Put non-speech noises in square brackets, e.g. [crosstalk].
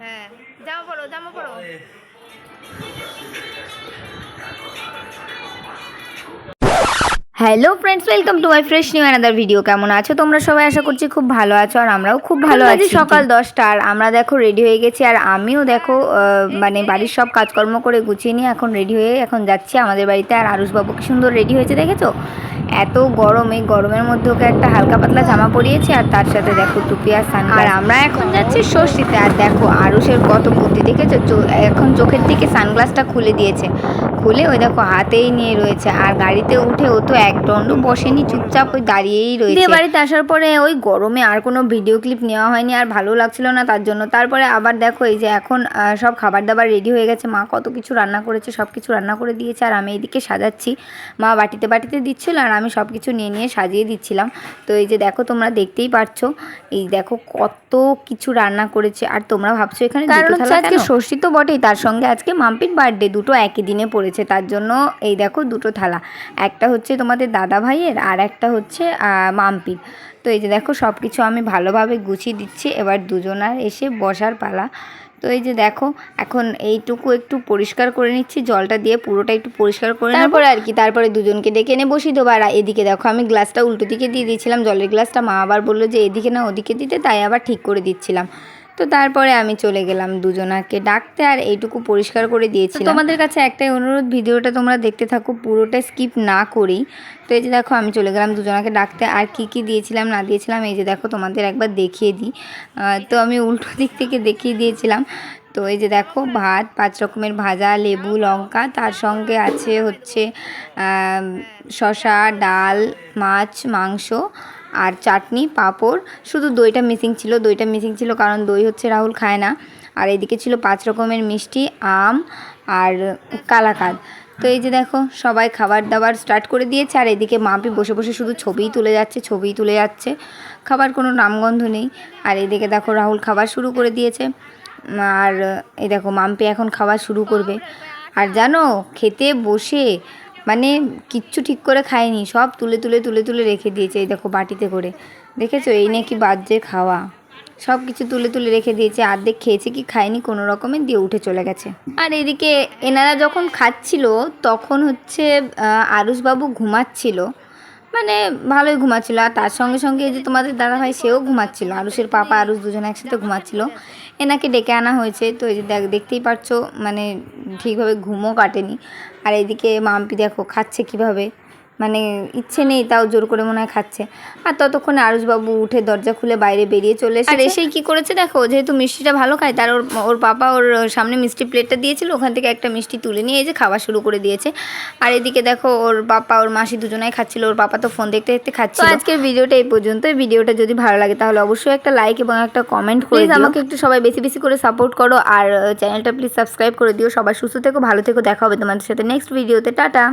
হ্যাঁ জামা পড়ো জামা পড়ো hello friends welcome to my fresh new another video কেমন আছো? তোমরা সবাই আশা করছি খুব ভালো আছো আর আমরাও খুব ভালো আছি। সকাল দশটা আর আমরা দেখো রেডি হয়ে গেছি আর আমিও দেখো মানে বাড়ির সব কাজকর্ম করে গুছিয়ে নিয়ে এখন রেডি হয়ে এখন যাচ্ছি আমাদের বাড়িতে আর আরুষবাবু কি সুন্দর রেডি হয়েছে দেখেছ? এত গরম এই গরমের মধ্যে ওকে একটা হালকা পাতলা জামা পরিয়েছি আর তার সাথে দেখো টুপি আর সান আর আমরা এখন যাচ্ছি ষষ্ঠীতে আর দেখো আরুষের কত বুদ্ধি দেখেছ? এখন চোখের দিকে সানগ্লাসটা খুলে দিয়েছে। খুলে ওই দেখো হাতেই নিয়ে রয়েছে আর গাড়িতে উঠে ও তো এক বসেনি, চুপচাপ ওই দাঁড়িয়েই রয়েছে। বাড়িতে আসার পরে ওই গরমে আর কোনো ভিডিও ক্লিপ নেওয়া হয়নি, আর ভালো লাগছিল না তার জন্য। তারপরে আবার দেখো এই যে এখন সব খাবার দাবার রেডি হয়ে গেছে। মা কত কিছু রান্না করেছে, সব কিছু রান্না করে দিয়েছে, আর আমি এইদিকে সাজাচ্ছি। মা বাটিতে বাটিতে দিচ্ছিল, আর আমি সব কিছু নিয়ে নিয়ে সাজিয়ে দিচ্ছিলাম। তো এই যে দেখো তোমরা দেখতেই পারছ, এই দেখো কত কিছু রান্না করেছে আর তোমরা ভাবছ এখানে কারণ হচ্ছে আজকে ষষ্ঠী তো বটেই তার সঙ্গে আজকে মাম্পির বার্থডে দুটো একই দিনে পড়েছে তার জন্য এই দেখো দুটো থালা। একটা হচ্ছে তোমাদের দাদা ভাইয়ের আর একটা হচ্ছে মাম্পির। তো এই যে দেখো সব কিছু আমি ভালোভাবে গুছিয়ে দিচ্ছি এবার দুজনার এসে বসার পালা। তো এই যে দেখো এখন এইটুকু একটু পরিষ্কার করে নিচ্ছি জলটা দিয়ে পুরোটা একটু পরিষ্কার করে তারপরে আর কি তারপরে দুজনকে ডেকে এনে বসি দেবো। আর এদিকে দেখো আমি গ্লাসটা উল্টো দিকে দিয়ে দিয়েছিলাম জলের গ্লাসটা। মা আবার বলল যে এদিকে না ওদিকে দিতে। তাই আবার ঠিক করে দিচ্ছিলাম। তো তারপরে আমি চলে গেলাম দুজনাকে ডাকতে আর এইটুকু পরিষ্কার করে দিয়েছি তোমাদের কাছে একটাই অনুরোধ ভিডিওটা তোমরা দেখতে থাকো পুরোটা স্কিপ না করেই। তো এই যে দেখো আমি চলে গেলাম দুজনাকে ডাকতে। আর কি কি দিয়েছিলাম না দিয়েছিলাম এই যে দেখো তোমাদের একবার দেখিয়ে দিই। তো আমি উল্টো [laughs] দিক থেকে দেখিয়ে দিয়েছিলাম। তো এই যে দেখো ভাত পাঁচ রকমের ভাজা লেবু লঙ্কা তার সঙ্গে আছে হচ্ছে শসা ডাল মাছ মাংস আর চাটনি, পাঁপড়, শুধু দইটা মিসিং ছিল। দইটা মিসিং ছিল কারণ দই হচ্ছে রাহুল খায় না। আর এদিকে ছিল পাঁচ রকমের মিষ্টি, আম আর কালাকাদ। তো এই যে দেখো, সবাই খাবার দাবার স্টার্ট করে দিয়েছে। আর এদিকে মাপি বসে বসে শুধু ছবিই তুলে যাচ্ছে, ছবিই তুলে যাচ্ছে। খাবার কোনো নামগন্ধ নেই। আর এদিকে দেখো, রাহুল খাবার শুরু করে দিয়েছে। আর এই দেখো, মাম্পি এখন খাওয়া শুরু করবে। আর জানো, খেতে বসে মানে কিচ্ছু ঠিক করে খায়নি, সব তুলে তুলে তুলে তুলে রেখে দিয়েছে, এই দেখো বাটিতে করে। দেখেছ? এই নাকি বাজ্যে খাওয়া। সব কিছু তুলে তুলে রেখে দিয়েছে অর্ধেক খেয়েছে কি খায়নি, কোনো রকমে দিয়ে উঠে চলে গেছে। আর এদিকে এনারা যখন খাচ্ছিল, তখন হচ্ছে আরুষবাবু ঘুমাচ্ছিল। মানে ভালোই ঘুমাচ্ছিল। আর তার সঙ্গে সঙ্গে যে তোমাদের দাদা ভাই সেও ঘুমাচ্ছিল। আরুষের পাপা আরুষ দুজন একসাথে ঘুমাচ্ছিল। এনাকে ডেকে আনা হয়েছে। তো এই যে দেখ, দেখতেই পারছ মানে ঠিকভাবে ঘুমও কাটেনি। আর এদিকে মাম্পি দেখো, খাচ্ছে কীভাবে। মানে ইচ্ছে নেই তাও জোর করে মনে হয় খাচ্ছে। আর ততক্ষণে আরুষবাবু উঠে দরজা খুলে বাইরে বেরিয়ে চলে এসে আর এসেই কি করেছে দেখো যেহেতু মিষ্টিটা ভালো খায় তার ওর ওর পাপা ওর সামনে মিষ্টি প্লেটটা দিয়েছিল ওখান থেকে একটা মিষ্টি তুলে নিয়ে এই যে খাওয়া শুরু করে দিয়েছে। আর এদিকে দেখো ওর পাপা ওর মাসি দুজনাই খাচ্ছিল ওর পাপা তো ফোন দেখতে দেখতে খাচ্ছিল। তো আজকের ভিডিওটা এই পর্যন্ত ভিডিওটা যদি ভালো লাগে তাহলে অবশ্যই একটা লাইক এবং একটা কমেন্ট করে আমাকে একটু সবাই বেশি বেশি করে সাপোর্ট করো আর চ্যানেলটা প্লিজ সাবস্ক্রাইব করে দিও। সবাই সুস্থ থেকো ভালো থেকো দেখা হবে তোমাদের সাথে নেক্সট ভিডিওতে টাটা।